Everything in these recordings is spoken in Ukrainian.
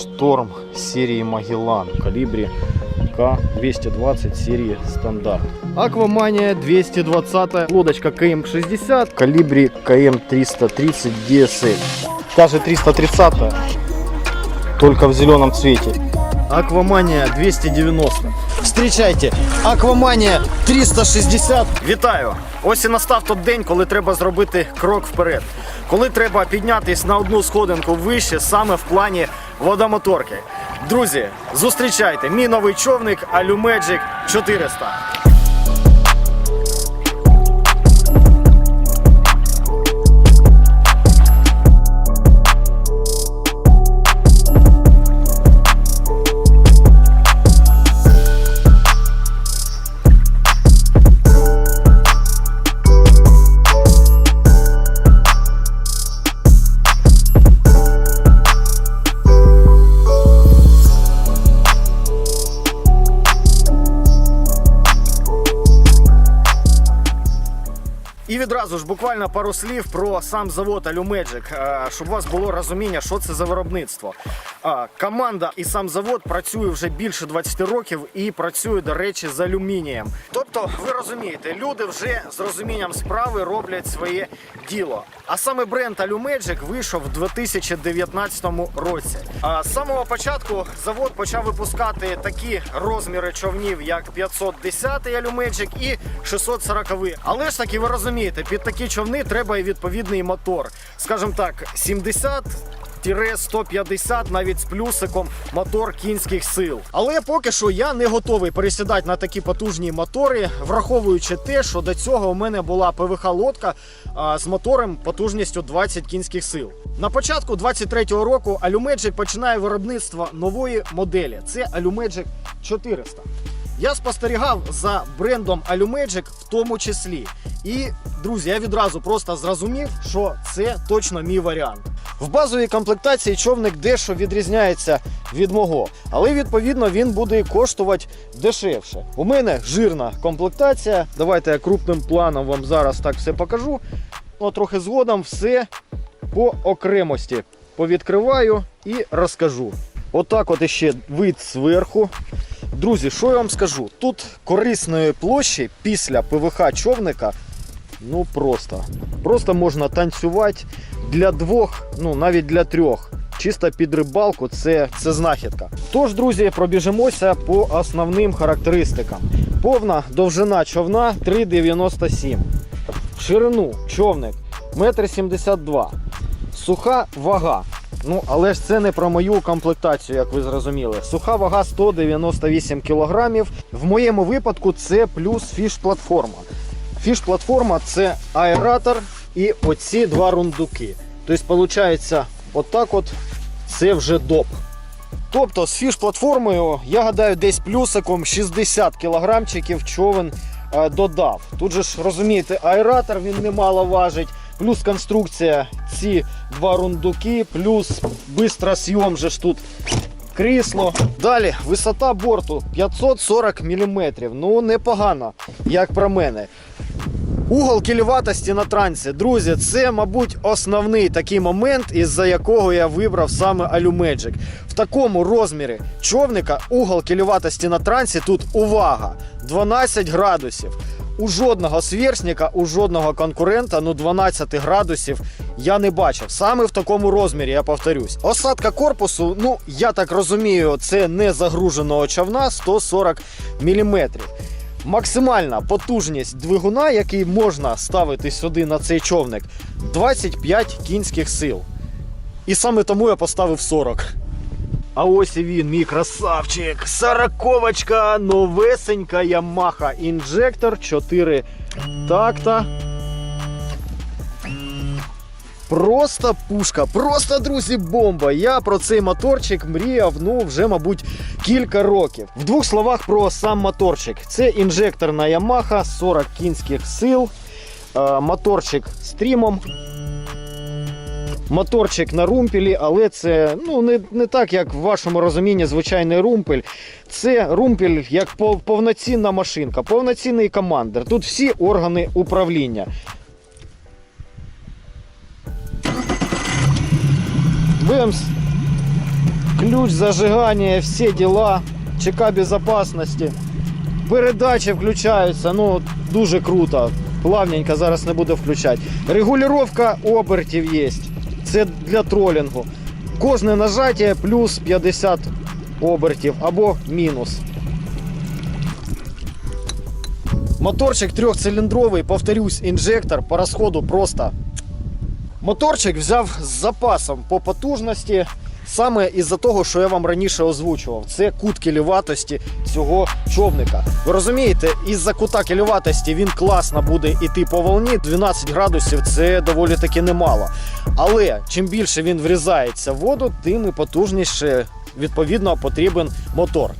Шторм серии Магеллан в калибре К220 серии стандарт. Аквамания 220, лодочка КМ60 в калибре КМ330 DSL. Та же 330, только в зеленом цвете. Аквамания 290. Встрічайте, Акваманія 360. Вітаю! Ось і настав той день, коли треба зробити крок вперед. Коли треба піднятись на одну сходинку вище саме в плані водомоторки. Друзі, зустрічайте мій новий човник Alumagic 400. Відразу ж буквально пару слів про сам завод Alumagic, е, щоб у вас було розуміння, що це за виробництво. Е, Команда і сам завод працює вже більше 20 років і працює, до речі, з алюмінієм. Тобто, ви розумієте, люди вже з розумінням справи роблять своє діло. А саме бренд Alumagic вийшов в 2019 році. А з самого початку завод почав випускати такі розміри човнів, як 510 Alumagic і 640. Але ж таки ви розумієте, під такі човни треба і відповідний мотор. Скажімо так, 70 150 навіть з плюсиком мотор кінських сил. Але поки що я не готовий пересідати на такі потужні мотори, враховуючи те, що до цього у мене була ПВХ лодка а, з мотором потужністю 20 кінських сил. На початку 23-го року Alumagic починає виробництво нової моделі. Це Alumagic 400. Я спостерігав за брендом Alumagic в тому числі. І, друзі, я відразу просто зрозумів, що це точно мій варіант. В базовій комплектації човник дещо відрізняється від мого, але відповідно він буде коштувати дешевше. У мене жирна комплектація. Давайте я крупним планом вам зараз так все покажу. Ну, трохи згодом все по окремості повідкриваю і розкажу. Отак, от іще вид зверху. Друзі, що я вам скажу? Тут корисної площі після ПВХ човника ну просто. Просто можна танцювати для двох, ну навіть для трьох. Чисто під рибалку це, це знахідка. Тож, друзі, пробіжимося по основним характеристикам. Повна довжина човна 3,97. Ширину човник 1,72 м. Суха вага. Ну, але ж це не про мою комплектацію, як ви зрозуміли. Суха вага 198 кг. В моєму випадку це плюс фіш-платформа. Фіш-платформа це аератор і оці два рундуки. Тобто, виходить, отак от це вже доп. Тобто з фіш-платформою, я гадаю, десь плюсиком 60 кілограмчиків човен е, додав. Тут же ж розумієте, аератор він немало важить, плюс конструкція, ці два рундуки, плюс бистросйом же ж тут крісло. Далі висота борту 540 мм. Ну, непогано, як про мене. Угол кіліватості на трансі. Друзі, це, мабуть, основний такий момент, із-за якого я вибрав саме Alumagic. В такому розмірі човника угол кіліватості на трансі тут увага! 12 градусів. У жодного сверстника, у жодного конкурента, ну 12 градусів я не бачив. Саме в такому розмірі, я повторюсь. Осадка корпусу, ну я так розумію, це не загруженого човна 140 мм. Максимальна потужність двигуна, який можна ставити сюди на цей човник, 25 кінських сил. І саме тому я поставив 40. А ось він, мій красавчик. Сороковочка, новесенька Yamaha інжектор 4 такта. Просто пушка, просто друзі, бомба. Я про цей моторчик мріяв, ну вже, мабуть, кілька років. В двох словах про сам моторчик. Це інжекторна Yamaha 40 кінських сил. Е, Моторчик з трімом. Моторчик на румпелі, але це ну, не, не так, як в вашому розумінні звичайний румпель. Це румпель як повноцінна машинка, повноцінний командир. Тут всі органи управління. Будемо ключ зажигання, всі діла, ЧК безпечності. Передачі включаються, ну дуже круто. Плавненько зараз не буду включати. Регулювання обертів є. Це для тролінгу. Кожне нажаття плюс 50 обертів або мінус. Моторчик трьохциліндровий, повторюсь, інжектор по розходу просто. Моторчик взяв з запасом по потужності. Саме із-за того, що я вам раніше озвучував, це кут кіліватості цього човника. Ви розумієте, із-за кута кіліватості він класно буде йти по волні. 12 градусів це доволі таки немало. Але чим більше він врізається в воду, тим і потужніше відповідно потрібен мотор.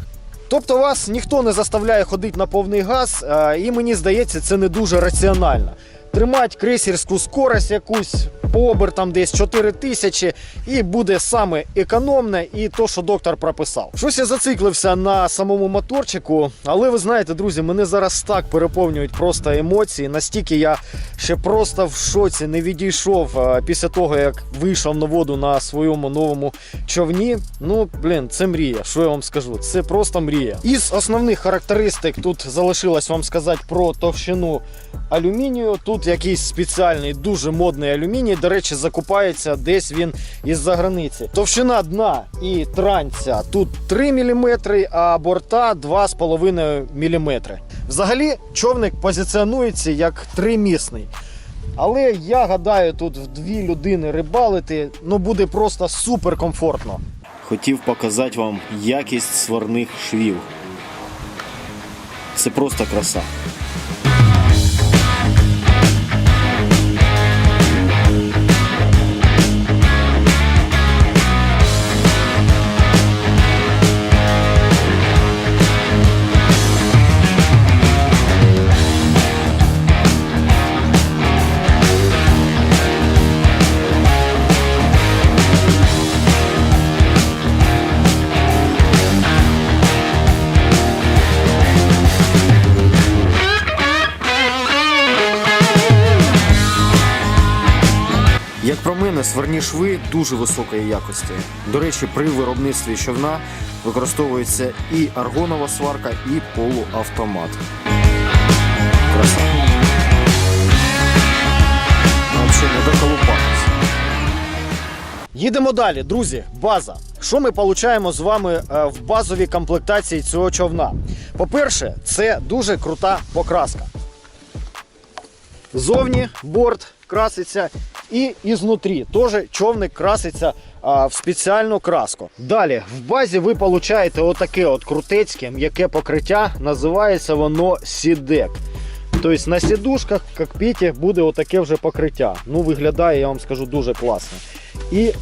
Тобто вас ніхто не заставляє ходити на повний газ, і мені здається, це не дуже раціонально. Тримати крейсерську скорость якусь по обертам десь 4 тисячі, і буде саме економне і то, що доктор прописав. Щось я зациклився на самому моторчику, але ви знаєте, друзі, мене зараз так переповнюють просто емоції. Настільки я ще просто в шоці не відійшов після того, як вийшов на воду на своєму новому човні. Ну, блін, це мрія. Що я вам скажу? Це просто мрія. Із основних характеристик тут залишилось вам сказати про товщину алюмінію. Тут якийсь спеціальний, дуже модний алюміній. До речі, закупається десь він із-за границі. Товщина дна і транця тут 3 мм, а борта 2,5 мм. Взагалі, човник позиціонується як тримісний. Але я гадаю, тут в дві людини рибалити ну буде просто супер комфортно. Хотів показати вам якість сварних швів. Це просто краса. Сварні шви дуже високої якості. До речі, при виробництві човна використовується і аргонова сварка, і полуавтомат. Краса. Їдемо далі, друзі. База. Що ми получаємо з вами е, в базовій комплектації цього човна? По-перше, це дуже крута покраска. Зовні борт краситься і ізнутрі. Теж човник краситься а, в спеціальну краску. Далі в базі ви получаєте отаке от крутецьке м'яке покриття. Називається воно сідек. Тобто на сідушках в кокпіті буде отаке вже покриття. Ну, виглядає, я вам скажу, дуже класно. І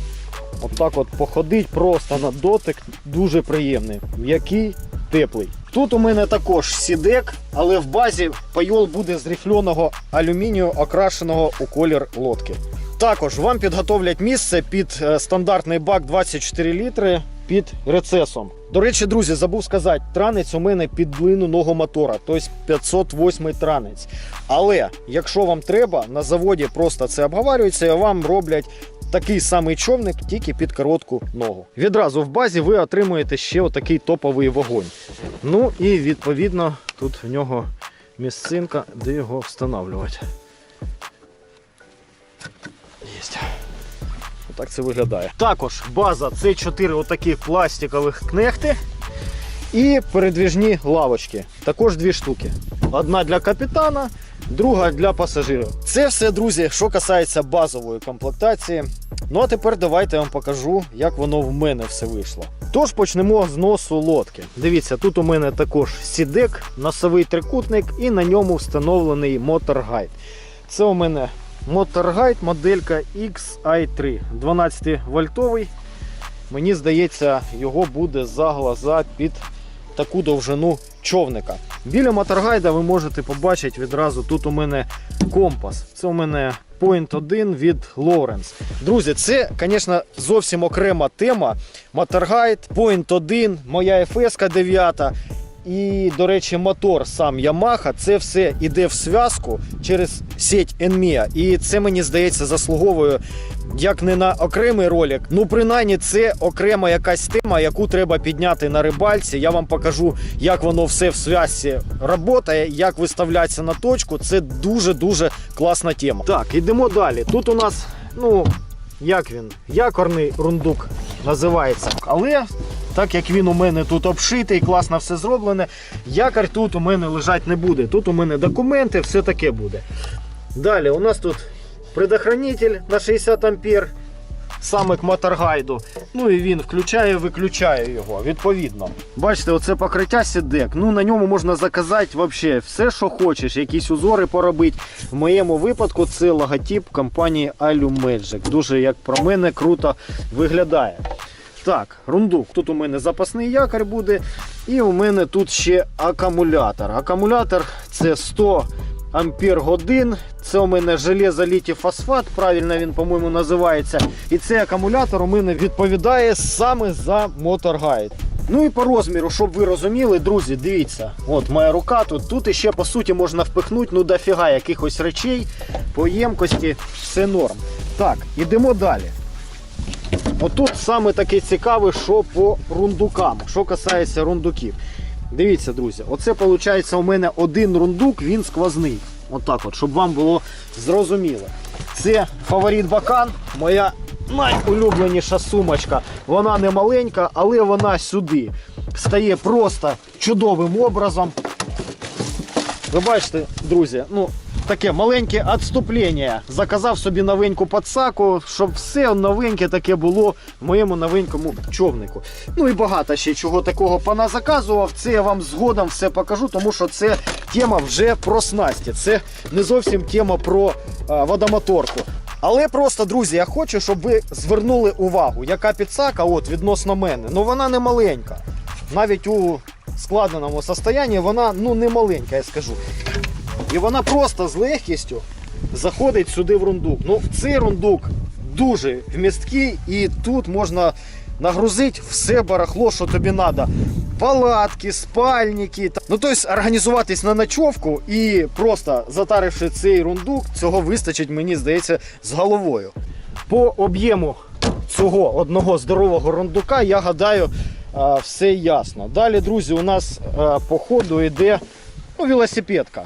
отак от походить просто на дотик дуже приємний. М'який, теплий. Тут у мене також сідек, але в базі пайол буде з рифльоного алюмінію, окрашеного у колір лодки. Також вам підготовлять місце під е, стандартний бак 24 літри під рецесом. До речі, друзі, забув сказати, транець у мене під длину ногу мотора, тобто 508 транець. Але якщо вам треба, на заводі просто це обговорюється і вам роблять такий самий човник, тільки під коротку ногу. Відразу в базі ви отримуєте ще отакий топовий вогонь. Ну і відповідно тут в нього місцинка, де його встановлювати. Єсть. Отак це виглядає. Також база це 4 отаких пластикових кнехти і передвіжні лавочки. Також дві штуки. Одна для капітана, друга для пасажирів. Це все, друзі, що касається базової комплектації. Ну а тепер давайте я вам покажу, як воно в мене все вийшло. Тож почнемо з носу лодки. Дивіться, тут у мене також сідек, носовий трикутник і на ньому встановлений моторгайд. Це у мене моторгайд моделька XI3 12 вольтовий. Мені здається, його буде за глаза під таку довжину човника. Біля моторгайда ви можете побачити відразу тут у мене компас. Це у мене Point 1 від Lawrence. Друзі, це, звісно, зовсім окрема тема. Моторгайд, Point 1, моя FS 9. І, до речі, мотор сам Yamaha, це все йде в зв'язку через сеть Enmia. І це мені здається заслуговує як не на окремий ролик. Ну, принаймні, це окрема якась тема, яку треба підняти на рибальці. Я вам покажу, як воно все в зв'язці працює, як виставляється на точку. Це дуже-дуже класна тема. Так, йдемо далі. Тут у нас, ну, як він? Якорний рундук називається. Але так як він у мене тут обшитий, класно все зроблене, якорь тут у мене лежать не буде. Тут у мене документи, все таке буде. Далі у нас тут предохранитель на 60 ампер, саме к моторгайду. Ну і він включає, виключає його, відповідно. Бачите, оце покриття сідек. Ну на ньому можна заказати вообще все, що хочеш, якісь узори поробити. В моєму випадку це логотип компанії Alumagic. Дуже, як про мене, круто виглядає. Так, рундук. Тут у мене запасний якорь буде. І у мене тут ще акумулятор. Акумулятор це 100 ампер годин. Це у мене железо літій фосфат, правильно він, по-моєму, називається. І цей акумулятор у мене відповідає саме за моторгайд. Ну і по розміру, щоб ви розуміли, друзі, дивіться, от моя рука тут. Тут іще по суті можна впихнути ну дофіга якихось речей, по ємкості, все норм. Так, ідемо далі. Отут саме таке цікаве, що по рундукам, що касається рундуків. Дивіться, друзі, оце виходить у мене один рундук, він сквозний. Отак от, щоб вам було зрозуміло. Це фаворит Бакан, моя найулюбленіша сумочка. Вона не маленька, але вона сюди стає просто чудовим образом. Ви бачите, друзі, ну таке маленьке відступлення. Заказав собі новеньку подсаку, щоб все новеньке таке було в моєму новенькому човнику. Ну і багато ще чого такого пана заказував. Це я вам згодом все покажу, тому що це тема вже про снасті. Це не зовсім тема про а, водомоторку. Але просто, друзі, я хочу, щоб ви звернули увагу, яка підсака от відносно мене. Ну вона не маленька. Навіть у складеному состоянні вона ну не маленька, я скажу. І вона просто з легкістю заходить сюди в рундук. Ну, цей рундук дуже вмісткий, і тут можна нагрузити все барахло, що тобі треба. Палатки, спальники. Ну, тобто організуватись на ночовку і просто затаривши цей рундук, цього вистачить, мені здається, з головою. По об'єму цього одного здорового рундука, я гадаю, все ясно. Далі, друзі, у нас по ходу йде ну, велосипедка.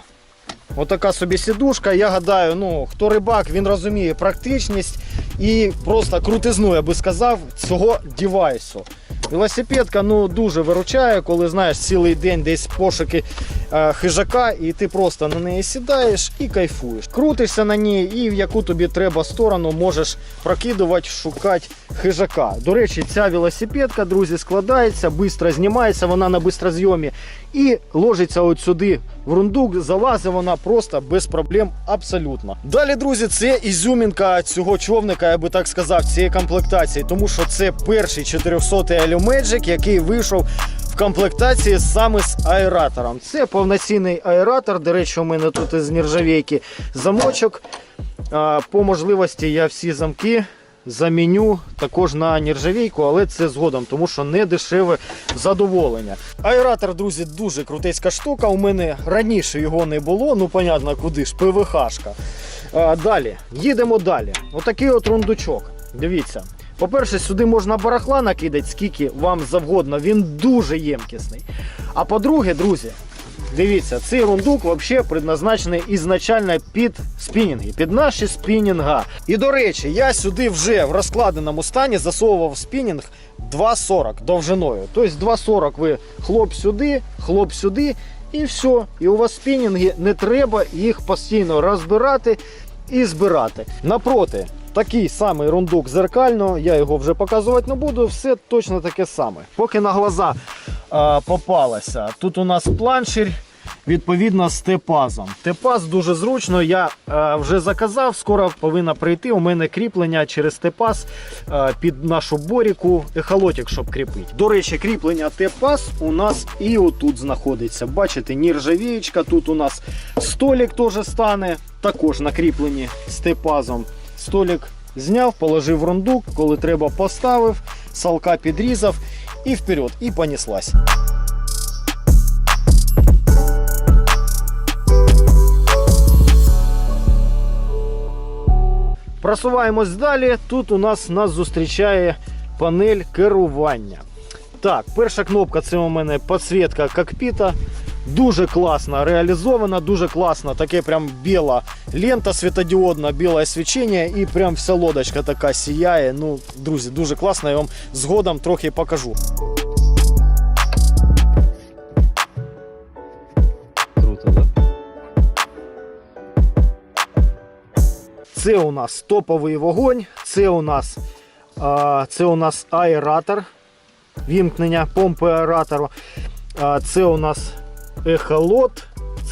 Отака собі сідушка. Я гадаю, ну хто рибак, він розуміє практичність і просто крутизну, я би сказав, цього дівайсу. Велосипедка ну дуже виручає, коли знаєш цілий день десь пошуки е, хижака, і ти просто на неї сідаєш і кайфуєш. Крутишся на ній, і в яку тобі треба сторону можеш прокидувати, шукати хижака. До речі, ця велосипедка, друзі, складається, швидко знімається, вона на бистрозйомі і ложиться от сюди в рундук, залазить вона просто без проблем абсолютно. Далі, друзі, це ізюмінка цього човника, я би так сказав, цієї комплектації, тому що це перший 400-й Alumagic, який вийшов в комплектації саме з аератором. Це повноцінний аератор. До речі, у мене тут із нержавійки замочок. По можливості я всі замки заміню також на нержавійку, але це згодом, тому що не дешеве задоволення. Аератор, друзі, дуже крутецька штука. У мене раніше його не було, ну понятно, куди ж, ПВХшка. А, далі, їдемо далі. Отакий от рундучок. Дивіться. По-перше, сюди можна барахла накидати, скільки вам завгодно. Він дуже ємкісний. А по-друге, друзі, Дивіться, цей рундук взагалі предназначений ізначально під спінінги, під наші спінінга. І до речі, я сюди вже в розкладеному стані засовував спінінг 2,40 довжиною. Тобто 2,40 ви хлоп сюди, хлоп сюди, і все. І у вас спінінги не треба їх постійно розбирати і збирати. Напроти, такий самий рундук зеркально, я його вже показувати не буду, все точно таке саме. Поки на глаза а, попалося. Тут у нас планшер. Відповідно з тепазом. Тепаз дуже зручно. Я е, вже заказав, скоро повинна прийти. У мене кріплення через тепаз е, під нашу боріку, ехолотик, щоб кріпити. До речі, кріплення тепаз у нас і отут знаходиться. Бачите, нержавієчка. Тут у нас столик теж стане, також накріплені з тепазом. Столік зняв, положив рундук, коли треба, поставив, салка підрізав і вперед, і понеслась. Просуваємось далі. Тут у нас нас зустрічає панель керування. Так, перша кнопка це у мене підсвітка кокпіта. Дуже класно реалізована, дуже класно. Таке прям біла лента світодіодна, біле свічення і прям вся лодочка така сіяє. Ну, друзі, дуже класно. Я вам згодом трохи покажу. Круто, да? Це у нас топовий вогонь, це у нас, а, це у нас аератор, вімкнення помпи аератору. А, це у нас ехолот,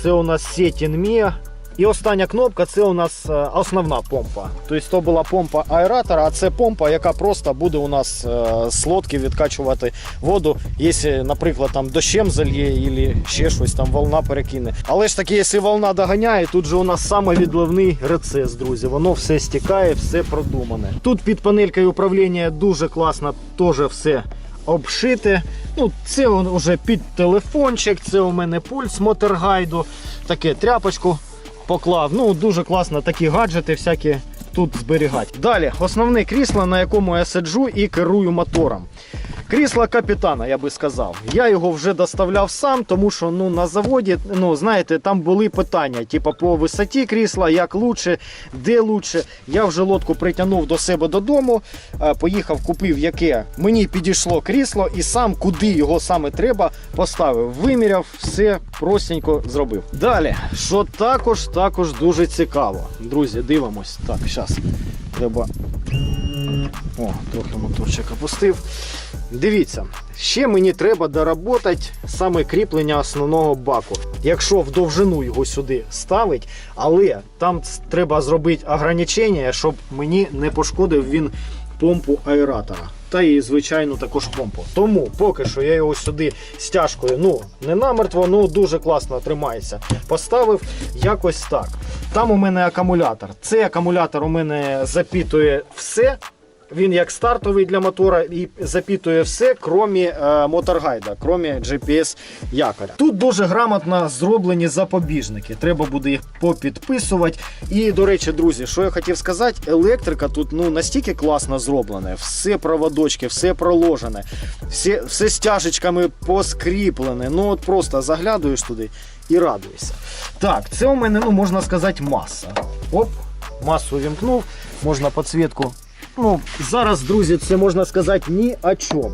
це у нас сетін Mia. І остання кнопка це у нас е, основна помпа. Тобто то була помпа аератора, а це помпа, яка просто буде у нас е, з лодки відкачувати воду, якщо, наприклад, там дощем зальє, або ще щось там волна перекине. Але ж таки, якщо волна доганяє, тут же у нас саме відливний рецес, друзі. Воно все стікає, все продумане. Тут під панелькою управління дуже класно, теж все обшите. Ну, це вже під телефончик, це у мене пульс мотергайду, таке тряпочку поклав. Ну, дуже класно такі гаджети всякі тут зберігати. Далі, основне крісло, на якому я сиджу і керую мотором. Крісло капітана, я би сказав. Я його вже доставляв сам, тому що ну, на заводі, ну, знаєте, там були питання, типу по висоті крісла, як лучше, де лучше. Я вже лодку притягнув до себе додому, е, поїхав, купив, яке мені підійшло крісло, і сам куди його саме треба, поставив. Виміряв, все простенько зробив. Далі, що також, також дуже цікаво. Друзі, дивимось. Так, зараз треба. О, трохи моторчик опустив. Дивіться, ще мені треба доработати саме кріплення основного баку. Якщо в довжину його сюди ставить, але там треба зробити ограничення, щоб мені не пошкодив він помпу аератора. Та і звичайну також помпу. Тому поки що я його сюди стяжкою, ну не намертво, ну дуже класно тримається. Поставив якось так. Там у мене акумулятор. Цей акумулятор у мене запітує все. Він як стартовий для мотора і запітує все, крім е, моторгайда, крім GPS якоря. Тут дуже грамотно зроблені запобіжники. Треба буде їх попідписувати. І, до речі, друзі, що я хотів сказати, електрика тут ну настільки класно зроблена. Все проводочки, все проложене, все, все стяжечками поскріплене. Ну от просто заглядуєш туди і радуєшся. Так, це у мене, ну можна сказати, маса. Оп, масу вімкнув, можна підсвітку Ну, зараз, друзі, це можна сказати ні о чому.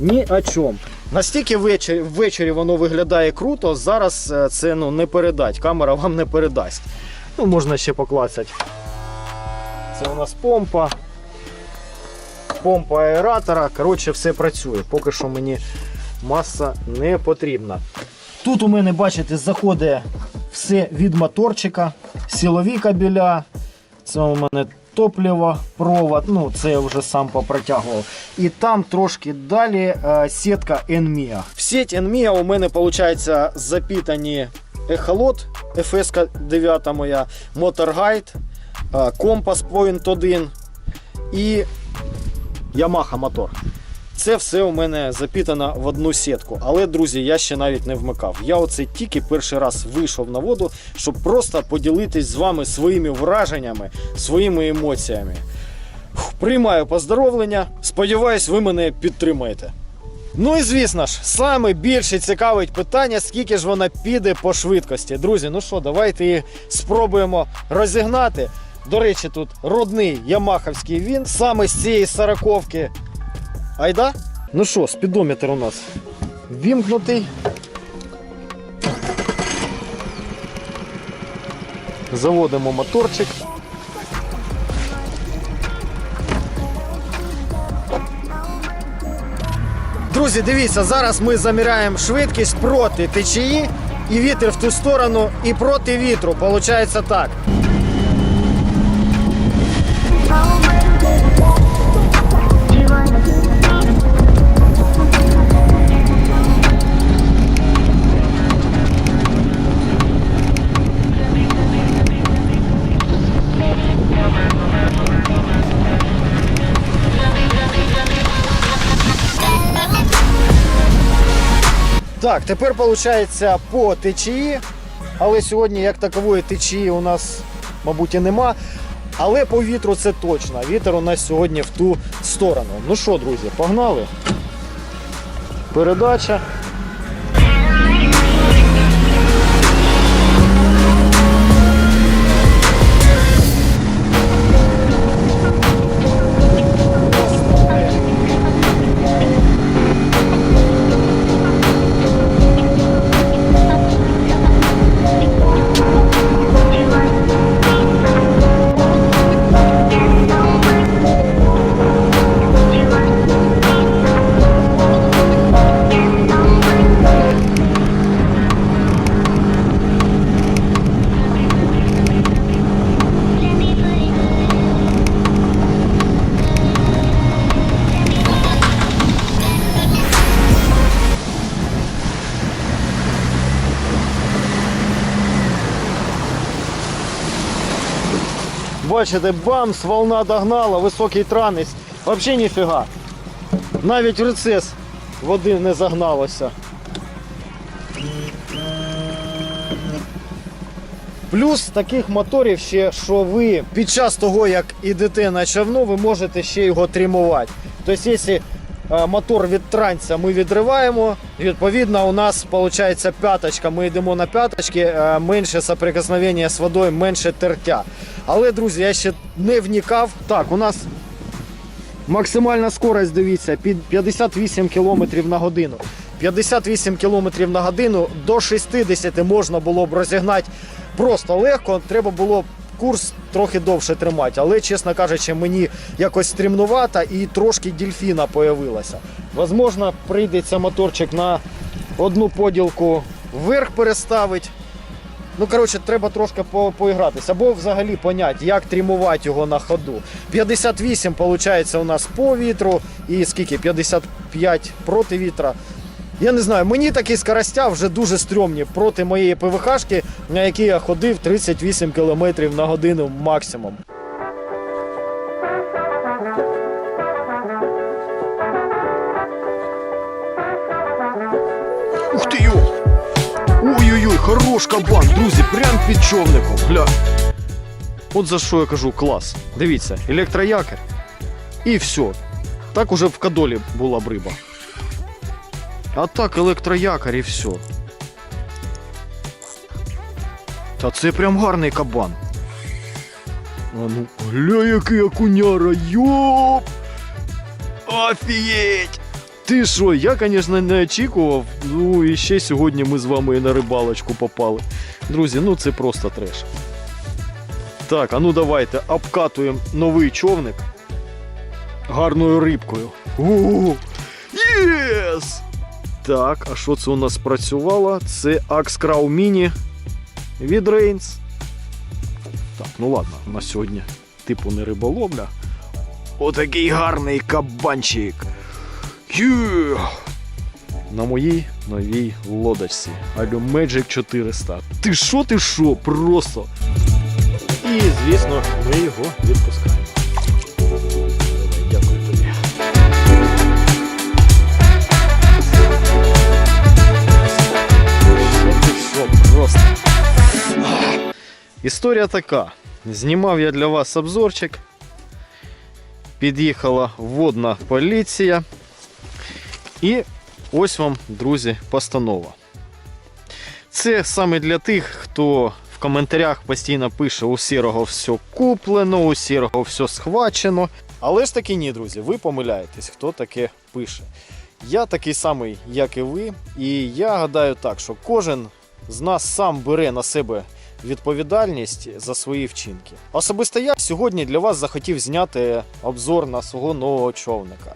Ні о чому. Настільки ввечері, ввечері воно виглядає круто, зараз е, це ну, не передать. Камера вам не передасть. Ну, можна ще поклацати. Це у нас помпа. Помпа аератора. Коротше, все працює. Поки що мені маса не потрібна. Тут у мене, бачите, заходить все від моторчика, силові кабеля. Це у мене топливо, провод, ну це я вже сам попротягував. І там трошки далі е, сітка NMIA. В сеть NMIA у мене виходить запітані ехолот FS 9 моя, моторгайд, е, компас Point 1 і Yamaha мотор. Це все у мене запітано в одну сітку. Але, друзі, я ще навіть не вмикав. Я оце тільки перший раз вийшов на воду, щоб просто поділитись з вами своїми враженнями, своїми емоціями. Приймаю поздоровлення. Сподіваюсь, ви мене підтримаєте. Ну і звісно ж, саме більше цікавить питання, скільки ж вона піде по швидкості. Друзі, ну що, давайте її спробуємо розігнати. До речі, тут родний ямаховський він, саме з цієї сороковки. Айда? Ну що, спідометр у нас вімкнутий. Заводимо моторчик. Друзі, дивіться, зараз ми заміряємо швидкість проти течії і вітер в ту сторону, і проти вітру. Получається так. Так, тепер виходить по течії, але сьогодні як такової течії у нас, мабуть, і нема. Але по вітру це точно. Вітер у нас сьогодні в ту сторону. Ну що, друзі, погнали. Передача. Бачите, бамс, волна догнала, високий транець. Взагалі ніфіга. Навіть в рецес води не загналося. Плюс таких моторів ще, що ви під час того, як ідете на човну, ви можете ще його тримувати. Тобто, якщо мотор від транця ми відриваємо, відповідно, у нас виходить п'яточка. Ми йдемо на п'яточки, е, менше соприкосновення з водою, менше тертя. Але, друзі, я ще не вникав. Так, у нас максимальна скорость, дивіться, під 58 км на годину. 58 км на годину до 60 можна було б розігнати просто легко. Треба було б курс трохи довше тримати. Але, чесно кажучи, мені якось стрімнувато і трошки дельфіна появилося. Возможно, прийдеться моторчик на одну поділку вверх переставити. Ну, коротше, треба трошки по поігратися. Або взагалі поняти, як тримувати його на ходу. 58, виходить, у нас по вітру, і скільки? 55 проти вітра. Я не знаю, мені такі скоростя вже дуже стрьомні проти моєї ПВХшки, на якій я ходив 38 км на годину максимум. Ух ти йо! Ой-ой-ой, хорош кабан, друзі, прям під човником. Гля. От за що я кажу, клас. Дивіться, електроякір. І все. Так уже в кадолі була б риба. А так електроякір і все. Та це прям гарний кабан. А ну, гля, який окуняра, йоп! Офігеть! Ти що, я, звісно, не очікував. Ну і ще сьогодні ми з вами і на рибалочку попали. Друзі, ну це просто треш. Так, а ну давайте обкатуємо новий човник гарною рибкою. О, Єс! Так, а що це у нас працювало? Це Axe Crow Mini від Reigns. Так, ну ладно, у нас сьогодні типу не риболовля. Отакий гарний кабанчик. Є! На моїй новій лодочці. Алю Magic 400. Ти що, ти що? Просто. І, звісно, ми його відпускаємо. Історія така. Знімав я для вас обзорчик. Під'їхала водна поліція. І ось вам, друзі, постанова. Це саме для тих, хто в коментарях постійно пише: у сірого все куплено, у сірого все схвачено. Але ж таки ні, друзі, ви помиляєтесь, хто таке пише. Я такий самий, як і ви, і я гадаю так, що кожен з нас сам бере на себе відповідальність за свої вчинки. Особисто я сьогодні для вас захотів зняти обзор на свого нового човника.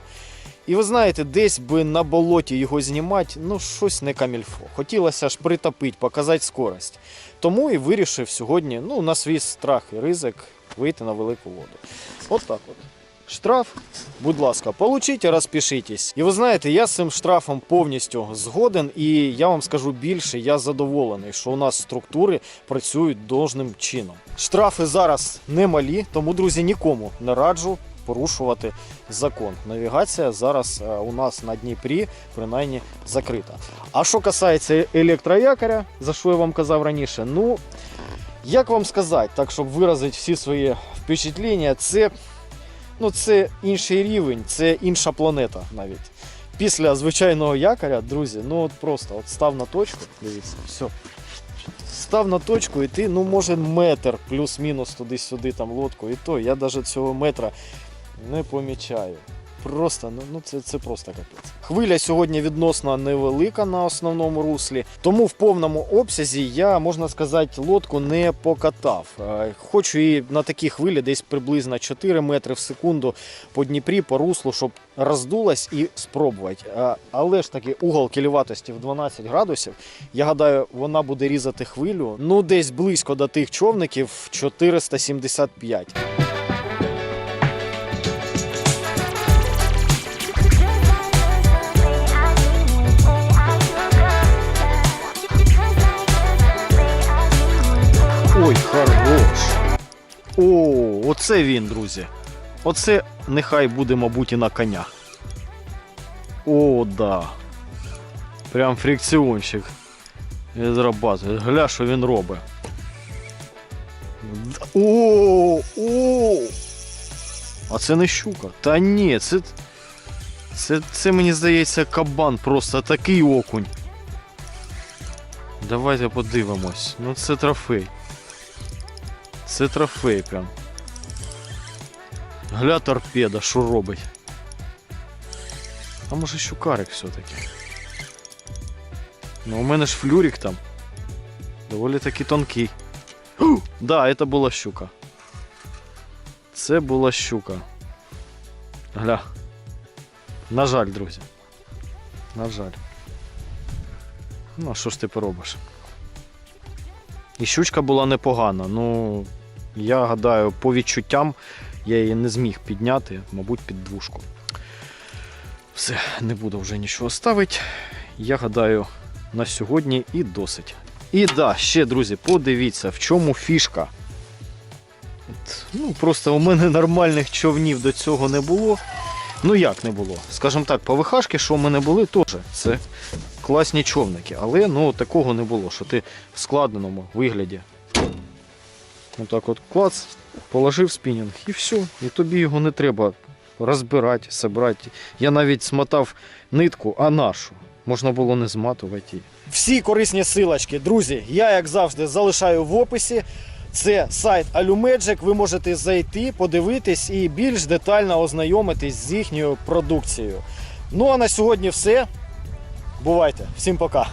І ви знаєте, десь би на болоті його знімати, ну щось не камільфо. Хотілося ж притопити, показати скорость. Тому і вирішив сьогодні, ну, на свій страх і ризик вийти на велику воду. От так от. Штраф, будь ласка, получіть розпишітесь. І ви знаєте, я з цим штрафом повністю згоден, і я вам скажу більше, я задоволений, що у нас структури працюють должним чином. Штрафи зараз немалі, тому, друзі, нікому не раджу порушувати закон. Навігація зараз е, у нас на Дніпрі принаймні закрита. А що касається електроякоря, за що я вам казав раніше, ну Як вам сказати, так щоб виразити всі свої впечатлення, це, ну, це інший рівень, це інша планета навіть. Після звичайного якоря, друзі, ну от просто от став на точку, дивіться, все. Став на точку і ти, ну може метр плюс-мінус туди-сюди там лодку, і то я навіть цього метра не помічаю. Просто, ну, ну це, це просто капець. Хвиля сьогодні відносно невелика на основному руслі, тому в повному обсязі я, можна сказати, лодку не покатав. Е, Хочу і на такі хвилі десь приблизно 4 метри в секунду по Дніпрі, по руслу, щоб роздулась і спробувати. Е, Але ж таки угол кіліватості в 12 градусів. Я гадаю, вона буде різати хвилю ну десь близько до тих човників 475. О, оце він, друзі. Оце нехай буде, мабуть, і на коня. О, да. Прям фрикціончик. Відрабатує. Гля, що він робить. О, о! А це не щука. Та ні, це. Це, це мені здається кабан, просто такий окунь. Давайте подивимось. Ну це трофей. Це трофей прям. Гля торпеда, що робить. А може щукарик все-таки. Ну у мене ж флюрик там. Доволі таки тонкий. Да, це була щука. Це була щука. Гля. На жаль, друзі. На жаль. Ну, а що ж ти поробиш? І щучка була непогана. Ну, я гадаю, по відчуттям я її не зміг підняти, мабуть, під двушку. Все, не буду вже нічого ставити. Я гадаю, на сьогодні і досить. І да, ще, друзі, подивіться, в чому фішка. От, ну, просто у мене нормальних човнів до цього не було. Ну як не було? Скажімо так, ПВХшки, що в мене були, теж це класні човники. Але ну, такого не було, що ти в складеному вигляді. Отак от клац, положив спінінг і все. І тобі його не треба розбирати, собрати. Я навіть смотав нитку, а нашу. Можна було не зматувати. Всі корисні силочки, друзі, я, як завжди, залишаю в описі. Це сайт Alumagic, ви можете зайти, подивитись і більш детально ознайомитись з їхньою продукцією. Ну а на сьогодні все. Бувайте, всім пока.